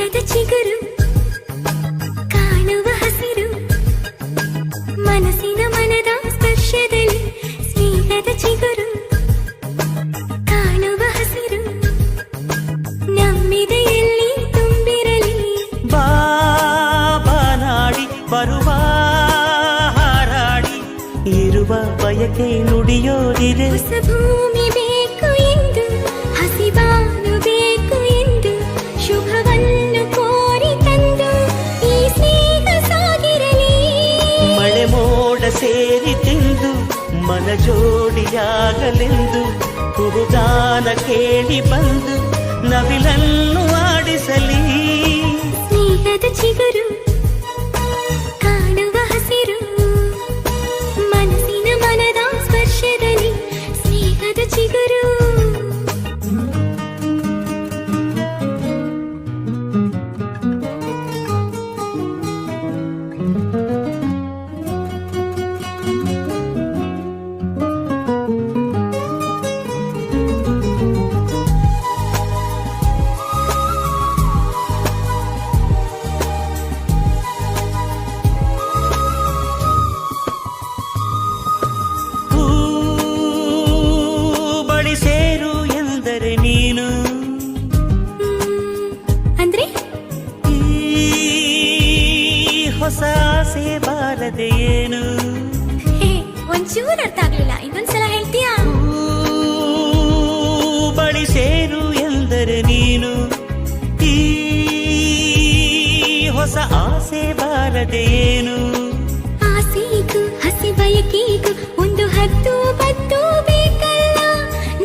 ಚಿಗುರು ಕಾಣುವ ಹಸಿರು ಮನಸ್ಸಿನ ಮನದ ಸ್ಪರ್ಶದಲ್ಲಿ ಸ್ನೇಹದ ಚಿಗುರು ಕಾಣುವ ಹಸಿರು ನಮ್ಮಿದೆಯಲ್ಲಿ ತುಂಬಿರಲಿ ಬಾಬಾನಾಡಿ ಬರುವ ಹಾರಾಡಿ ಇರುವ ಬಯಕೆ ನುಡಿಯೋದಿದೆ ಹೊಸ ಭೂಮಿ ಮೋಡ ಸೇರಿ ತಿಂದು ಮನ ಜೋಡಿಯಾಗಲೆಂದು ಕುರುಗಾನ ಕೇಳಿ ಬಂದು ನವಿಲನ್ನು ಹೊಸ ಆಸೆ ಬಾರದೆ ಏನು? ಹೇ ಒಂಚೂರು ಅರ್ಥ ಆಗ್ಲಿಲ್ಲ. ಇನ್ನೊಂದ್ಸಲ ಹೇಳ್ತೀಯಾ? ಬಳಿ ಸೇರು ಎಂದರೆ ನೀನು. ಈ ಹೊಸ ಆಸೆ ಬಾರದೆ ಏನು? ಆಸೆಗೂ ಹಸಿ ಬಯಕೆಗೂ ಒಂದು ಹತ್ತು ಬತ್ತು ಬೇಕಲ್ಲ.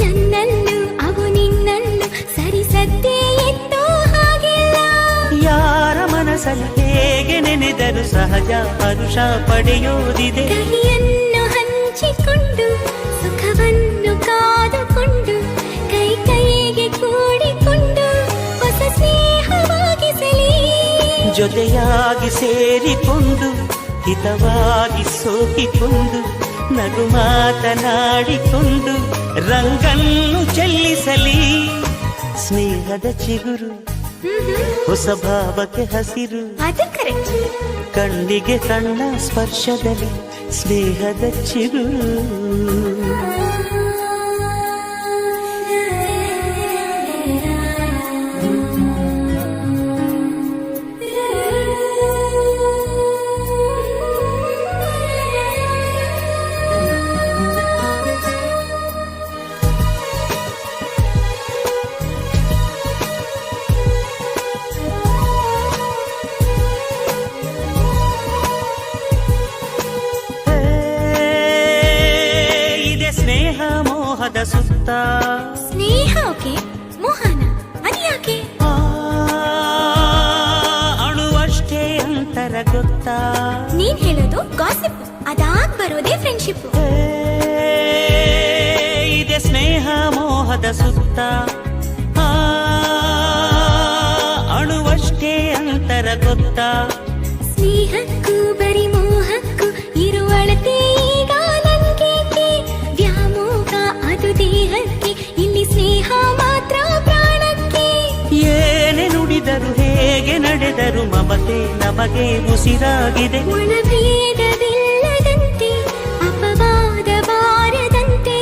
ನನ್ನಲ್ಲೂ ಅವು ನಿನ್ನಲ್ಲೂ ಸರಿಸದ್ದೇ ಎತ್ತೋ ಹಾಗೆಲ್ಲ. ಯಾರ ಮನಸ್ಸಲ್ಲಿ ಹೇಗೆ ನೆನೆದರು ಸಹಜ ಪರುಷ ಪಡೆಯೋದಿದೆ ಕಹಿಯನ್ನು ಹಂಚಿಕೊಂಡು ಸುಖವನ್ನು ಕಾದುಕೊಂಡು ಕೈ ಕೈಗೆ ಕೂಡಿಕೊಂಡು ಹೊಸ ಸ್ನೇಹವಾಗಿಸಲಿ ಜೊತೆಯಾಗಿ ಸೇರಿಕೊಂಡು ಹಿತವಾಗಿ ಸೋಕಿಕೊಂಡು ನಗು ಮಾತನಾಡಿಕೊಂಡು ರಂಗನ್ನು ಚೆಲ್ಲಿಸಲಿ. ಸ್ನೇಹದ ಚಿಗುರು. ಹೊಸ ಭಾವಕ್ಕೆ ಹಸಿರು. ಕಣ್ಣಿಗೆ ಕಣ್ಣ ಸ್ಪರ್ಶದಲ್ಲಿ ಸ್ನೇಹದ ಚಿಗುರು ಸ್ನೇಹ ಮೋಹದ ಸುತ್ತ. ಸ್ನೇಹ ಓಕೆ ಮೋಹನ ಅದ್ಯಾಕೆ ಅಣುವಷ್ಟೇ ಅಂತರ ಗೊತ್ತಾ. ನೀನ್ ಹೇಳೋದು ಗಾಸಿಪ್ ಅದಾಗ್ ಬರೋದೇ ಫ್ರೆಂಡ್ಶಿಪ್ ಇದೆ ಸ್ನೇಹ ಮೋಹದ ಸುತ್ತ. ಅಣುವಷ್ಟೇ ಅಂತರ ಗೊತ್ತಾ. ಸ್ನೇಹಕ್ಕೂ ಬರಿ ಮೋಹಕ್ಕೂ ಇರುವಳತೆ ದೇಹಕ್ಕೆ ಇಲ್ಲಿ ಸ್ನೇಹ ಮಾತ್ರ ಪ್ರಾಣಕ್ಕೆ. ಏನೆ ನುಡಿದರು ಹೇಗೆ ನಡೆದರು ಮಮತೆ ನಮಗೆ ಉಸಿರಾಗಿದೆ. ಒಳಭೇದವಿಲ್ಲದಂತೆ ಅಪವಾದ ಬಾರದಂತೆ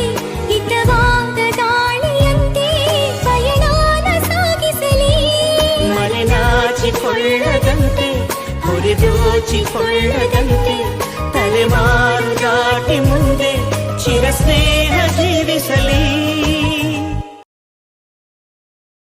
ಹಿತವಾದ ದಾಳಿಯಂತೆ ಪಯಣಾನ ಸಾಗಿಸಲಿ. ಮರೆನಾಚಿಕೊಳ್ಳದಂತೆ ಹೊರೆದೋಚಿಕೊಳ್ಳದಂತೆ